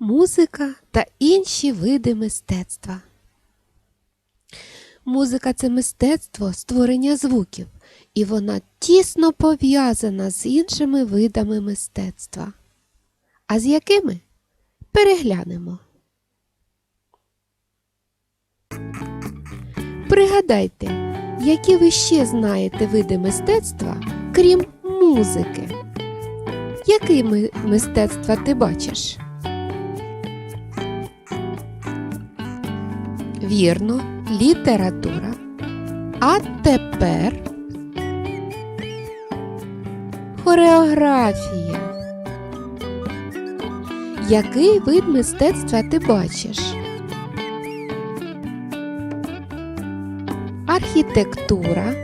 музика та інші види мистецтва. Музика це мистецтво створення звуків, і вона тісно пов'язана з іншими видами мистецтва. А з якими? Переглянемо. Пригадайте, які ви ще знаєте види мистецтва, крім музики. Які мистецтва ти бачиш? Вірно, література. А тепер хореографія. Який вид мистецтва ти бачиш? Архітектура.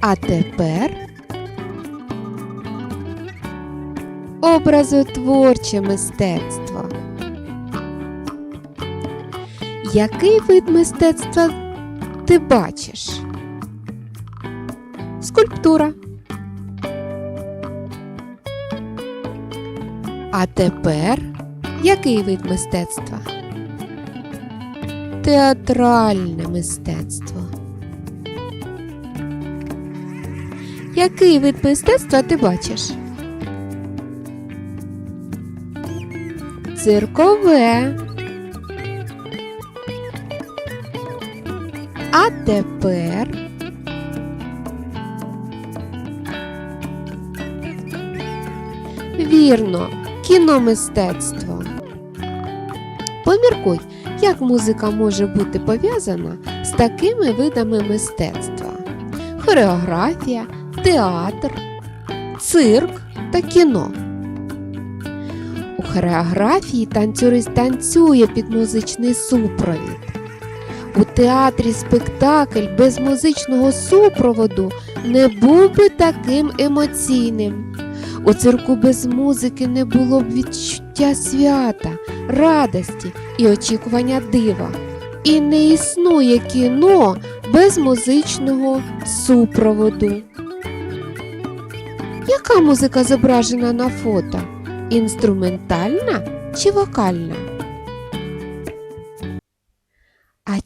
А тепер образотворче мистецтво. Який вид мистецтва ти бачиш? Скульптура. А тепер який вид мистецтва? Театральне мистецтво. Який вид мистецтва ти бачиш? Циркове. А тепер вірно, кіномистецтво. Поміркуй, як музика може бути пов'язана з такими видами мистецтва: хореографія, театр, цирк та кіно. У хореографії танцюрист танцює під музичний супровід. У театрі спектакль без музичного супроводу не був би таким емоційним. У цирку без музики не було б відчуття свята, радості і очікування дива. І не існує кіно без музичного супроводу. Яка музика зображена на фото? Інструментальна чи вокальна?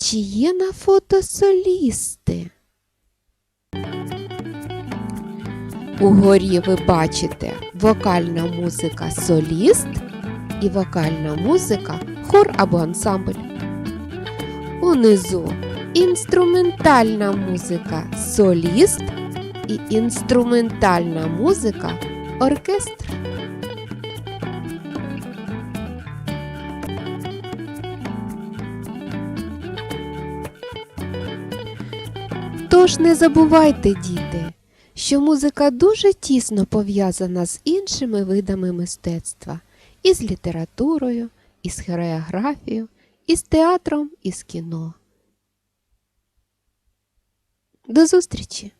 Чи є на фото солісти? Угорі ви бачите вокальна музика соліст і вокальна музика хор або ансамбль. Унизу інструментальна музика соліст і інструментальна музика оркестр. Тож не забувайте, діти, що музика дуже тісно пов'язана з іншими видами мистецтва, і з літературою, і з хореографією, і з театром, і з кіно. До зустрічі!